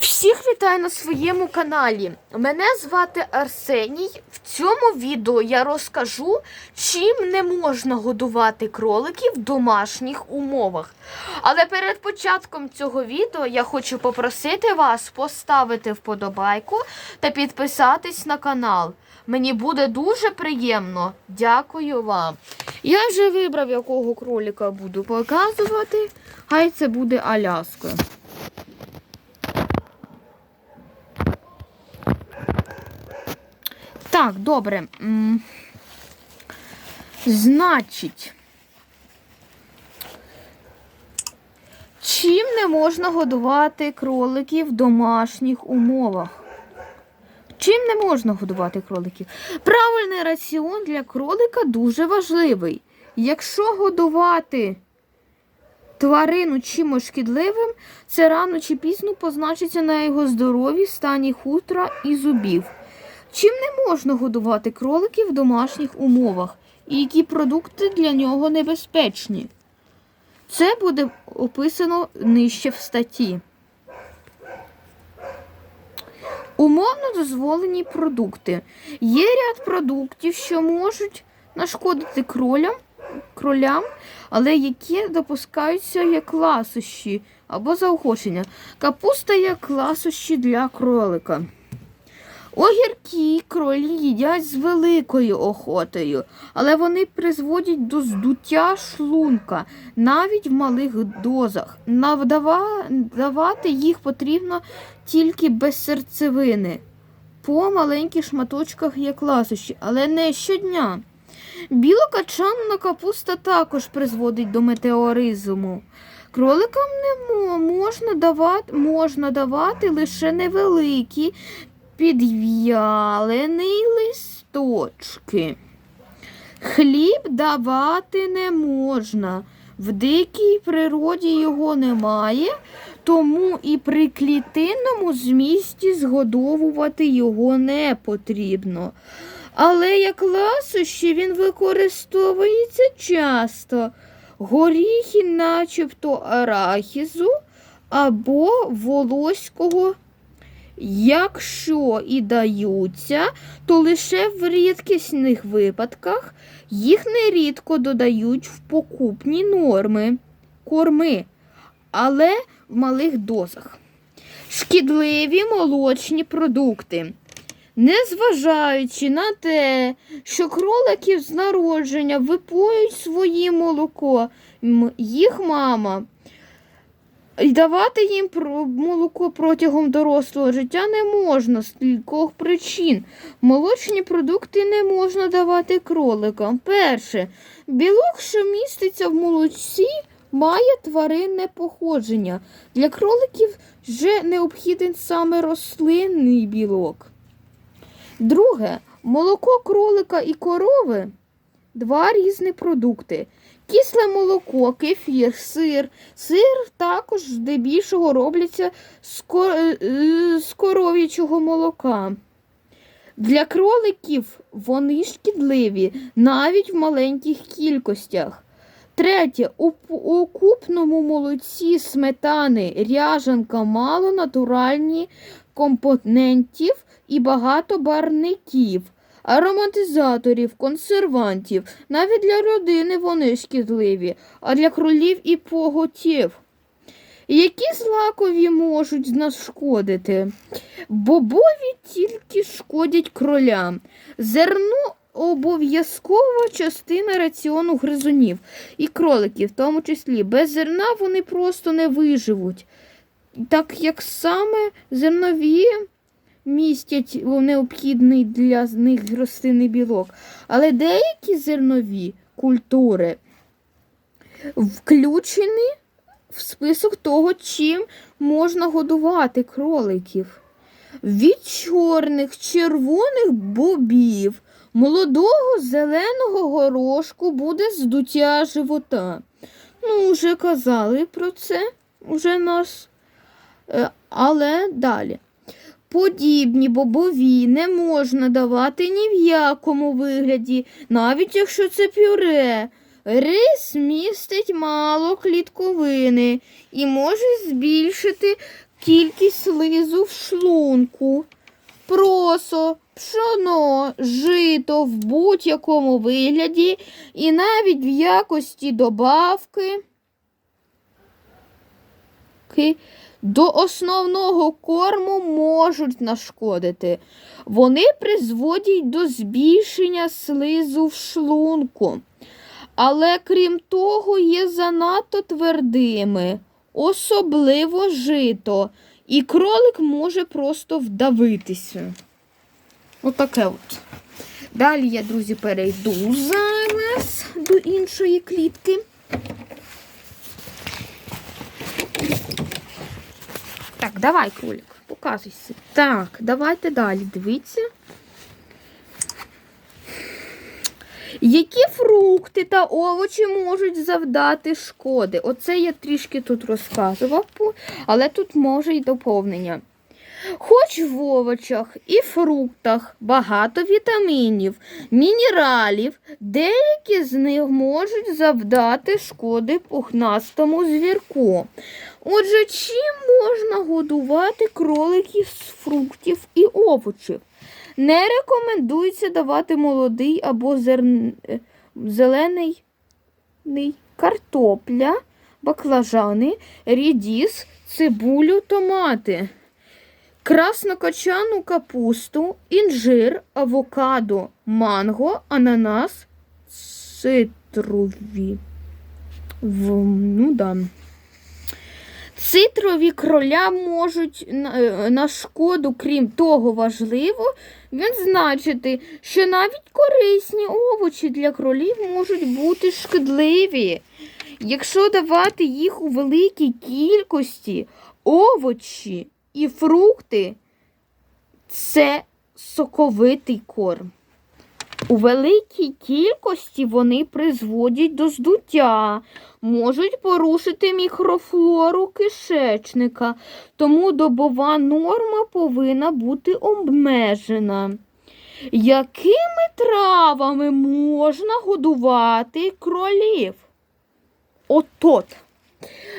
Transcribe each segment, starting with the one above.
Всіх вітаю на своєму каналі. Мене звати Арсеній. В цьому відео я розкажу, чим не можна годувати кроликів в домашніх умовах. Але перед початком цього відео я хочу попросити вас поставити вподобайку та підписатись на канал. Мені буде дуже приємно. Дякую вам. Я вже вибрав, якого кролика буду показувати. Хай це буде Аляска. Так, добре. Значить, чим не можна годувати кроликів в домашніх умовах? Чим не можна годувати кроликів? Правильний раціон для кролика дуже важливий. Якщо годувати тварину чимось шкідливим, це рано чи пізно позначиться на його здоров'ї, стані хутра і зубів. Чим не можна годувати кроликів в домашніх умовах і які продукти для нього небезпечні? Це буде описано нижче в статті. Умовно дозволені продукти. Є ряд продуктів, що можуть нашкодити кролям, кролям, але які допускаються як ласощі або заохочення. Капуста як ласощі для кролика. Огірки кролі їдять з великою охотою, але вони призводять до здуття шлунка навіть в малих дозах. Давати їх потрібно тільки без серцевини, по маленьких шматочках як ласощі, але не щодня. Білокачанна капуста також призводить до метеоризму. Кроликам не можна давати, можна давати лише невеликі підв'ялені листочки. Хліб давати не можна. В дикій природі його немає, тому і при клітинному змісті згодовувати його не потрібно. Але як ласощі він використовується часто. Горіхи, начебто арахізу або волоського Якщо і даються, то лише в рідкісних випадках їх нерідко додають в покупні норми, корми, але в малих дозах. Шкідливі молочні продукти. Незважаючи на те, що кроликів з народження випоють своє молоко, їх мама і давати їм молоко протягом дорослого життя не можна з кількох причин. Молочні продукти не можна давати кроликам. Перше, білок, що міститься в молоці, має тваринне походження. Для кроликів вже необхіден саме рослинний білок. Друге, молоко кролика і корови два різні продукти. Кисле молоко, кефір, сир. Сир також здебільшого робляться з, ко- е, з коров'ячого молока. Для кроликів вони шкідливі навіть в маленьких кількостях. Третє, у, у купному молоці сметани ряжанка мало натуральні компонентів і багато барників, ароматизаторів, консервантів. Навіть для родини вони шкідливі, а для кролів і поготів. Які злакові можуть нашкодити? Бобові тільки шкодять кролям. Зерно обов'язкова частина раціону гризунів і кроликів, в тому числі. Без зерна вони просто не виживуть. Так як саме зернові містять необхідний для них рослинний білок. Але деякі зернові культури включені в список того, чим можна годувати кроликів. Від чорних, червоних бобів, молодого зеленого горошку буде здуття живота. Ну, вже казали про це, уже нас. Е, Але далі. Подібні бобові не можна давати ні в якому вигляді, навіть якщо це пюре. Рис містить мало клітковини і може збільшити кількість слизу в шлунку, просо, пшоно, жито в будь-якому вигляді і навіть в якості добавки ки- до основного корму можуть нашкодити. Вони призводять до збільшення слизу в шлунку. Але крім того, є занадто твердими, особливо жито, і кролик може просто вдавитися. Отаке от. Далі я, друзі, перейду зараз до іншої клітки. Давай, кролик, показуйся. Так, давайте далі. Дивіться. Які фрукти та овочі можуть завдати шкоди? Оце я трішки тут розказував, але тут може й доповнення. Хоч в овочах і фруктах багато вітамінів, мінералів, деякі з них можуть завдати шкоди пухнастому звірку. Отже, чим можна годувати кроликів з фруктів і овочів? Не рекомендується давати молодий або зерн... е, зелений картопля, баклажани, рідіс, цибулю, томати, краснокочану капусту, інжир, авокадо, манго, ананас, цитрові. В... Ну да. Цитрові кроля можуть на, е, шкоду, крім того, важливо відзначити, що навіть корисні овочі для кролів можуть бути шкідливі. Якщо давати їх у великій кількості, овочі і фрукти це соковитий корм. У великій кількості вони призводять до здуття, можуть порушити мікрофлору кишечника, тому добова норма повинна бути обмежена. Якими травами можна годувати кролів? Отот.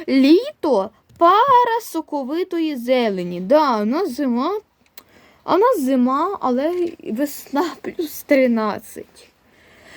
Літо пара соковитої зелені. Да, у нас зима, а нас зима, але весна плюс 13.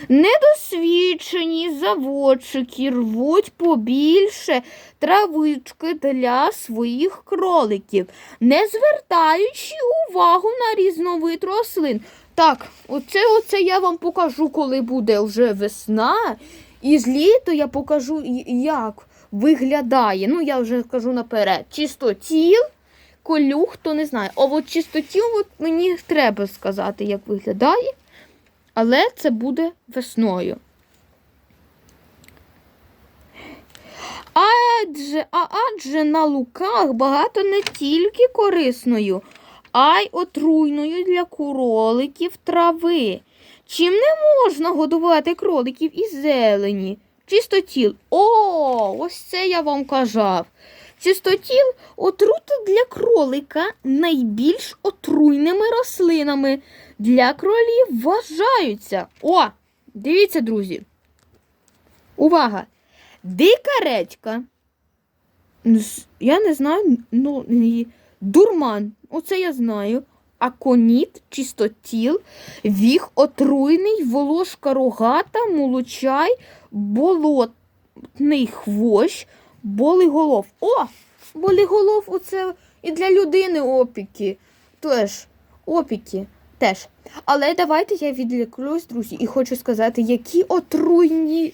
Недосвідчені заводчики рвуть побільше травички для своїх кроликів, не звертаючи увагу на різновид рослин. Так, оце, оце я вам покажу, коли буде вже весна. І з літа я покажу, як виглядає. Ну, я вже кажу наперед. Чистотіл, колюх, хто не знає. А от чистотіл от мені треба сказати, як виглядає. Але це буде весною. Адже, а адже на луках багато не тільки корисною, а й отруйною для кроликів трави. Чим не можна годувати кроликів із зелені? Чистотіл. О, ось це я вам казав. Чистотіл отрута для кролика найбільш отруйними рослинами для кролів вважаються. О, дивіться, друзі. Увага! Дика редька. Я не знаю, ну, дурман. Оце я знаю. Аконіт, чистотіл, віг отруйний, волошка рогата, молочай, болотний хвощ, болиголов. О! Болиголов оце і для людини опіки. Теж опіки. Теж. Але давайте я відліклюсь, друзі, і хочу сказати, які отруйні,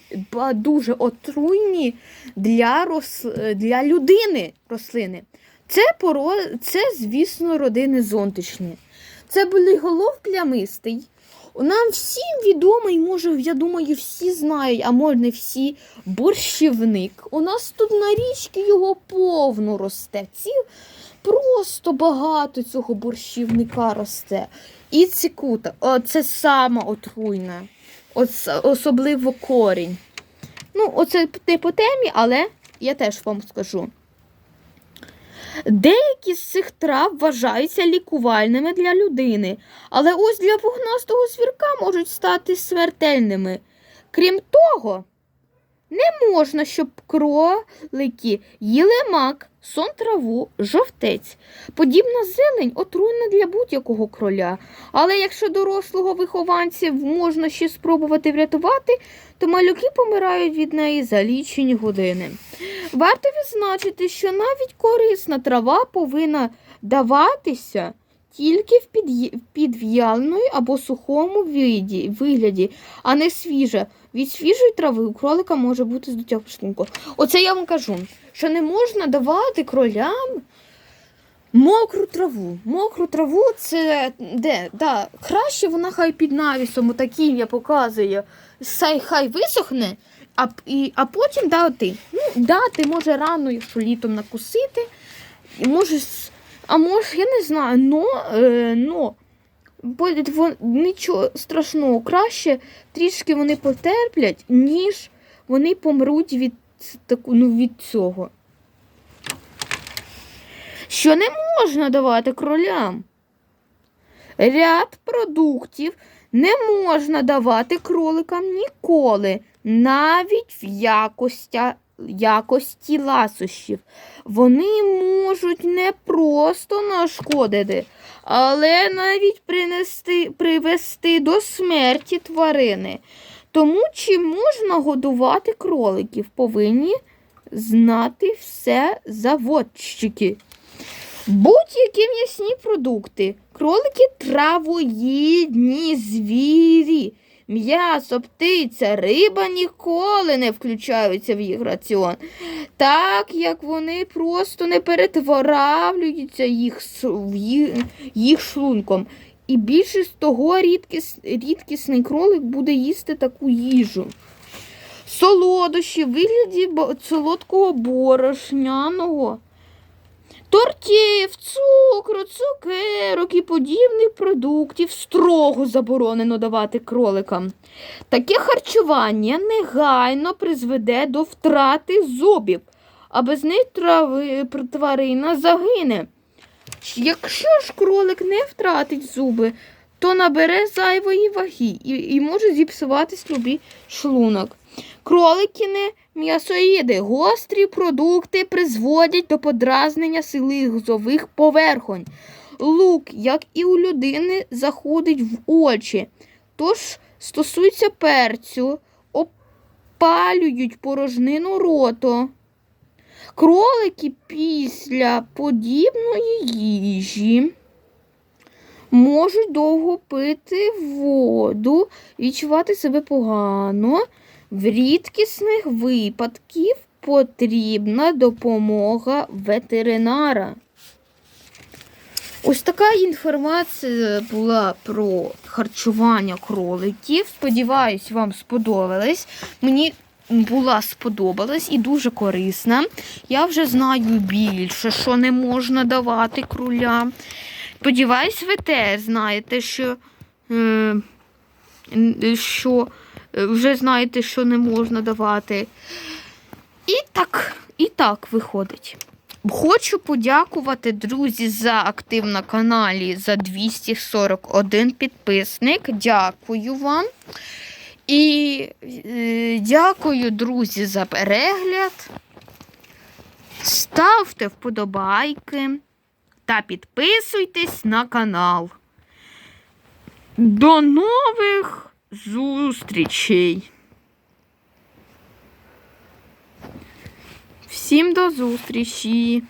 дуже отруйні для, рос... для людини рослини. Це, поро... це, звісно, родини зонтичні. Це болиголов плямистий. Нам всім відомий, може, я думаю, всі знають, а може не всі, борщівник. У нас тут на річці його повно росте. Ці просто багато цього борщівника росте. І цикута. О, це саме отруйне. Оц- особливо корінь. Ну, оце не по темі, але я теж вам скажу. Деякі з цих трав вважаються лікувальними для людини, але ось для пухнастого звірка можуть стати смертельними. Крім того, Не можна, щоб кролики їли мак, сон траву, жовтець. Подібна зелень отруйна для будь-якого кроля. Але якщо дорослого вихованця можна ще спробувати врятувати, то малюки помирають від неї за лічені години. Варто відзначити, що навіть корисна трава повинна даватися тільки в підв'яленої або сухому вигляді, а не свіжа. Від свіжої трави у кролика може бути здуття шлунку. Оце я вам кажу, що не можна давати кролям мокру траву. Мокру траву це де? Да, краще вона хай під навісом, отаким я показую. Хай, висохне, а, і, а потім дати. Ну, дати може рано, якщо літом накусити. І може, а може, я не знаю, но, е, но вон- нічого страшного, краще трішки вони потерплять, ніж вони помруть від, таку, ну, від цього. Що не можна давати кролям? Ряд продуктів не можна давати кроликам ніколи, навіть в якості, якості ласощів. Вони можуть не просто нашкодити, але навіть принести, привести до смерті тварини. Тому чи можна годувати кроликів, повинні знати все заводчики. Будь-які м'ясні продукти, кролики травоїдні звірі, м'ясо, птиця, риба ніколи не включаються в їх раціон, так як вони просто не перетворавлюються їх, їх, шлунком. І більше з того рідкіс, рідкісний кролик буде їсти таку їжу. Солодощі в вигляді солодкого борошняного тортів, цукру, цукерок і подібних продуктів строго заборонено давати кроликам. Таке харчування негайно призведе до втрати зубів, а без них трави, тварина загине. Якщо ж кролик не втратить зуби, то набере зайвої ваги і, і може зіпсуватись любий шлунок. Кролики не м'ясоїди. Гострі продукти призводять до подразнення слизових поверхонь. Лук, як і у людини, заходить в очі. Тож стосується перцю, опалюють порожнину роту. Кролики після подібної їжі можуть довго пити воду, відчувати себе погано. В рідкісних випадків потрібна допомога ветеринара. Ось така інформація була про харчування кроликів. Сподіваюсь, вам сподобалось. Мені була сподобалась і дуже корисна. Я вже знаю більше, що не можна давати кролям. Сподіваюсь, ви теж знаєте, що, е, що вже знаєте, що не можна давати. І так, і так виходить. Хочу подякувати, друзі, за актив на каналі за 241 підписник. Дякую вам. І е, дякую, друзі, за перегляд. Ставте вподобайки та підписуйтесь на канал. До нових зустрічей! Всім до зустрічі!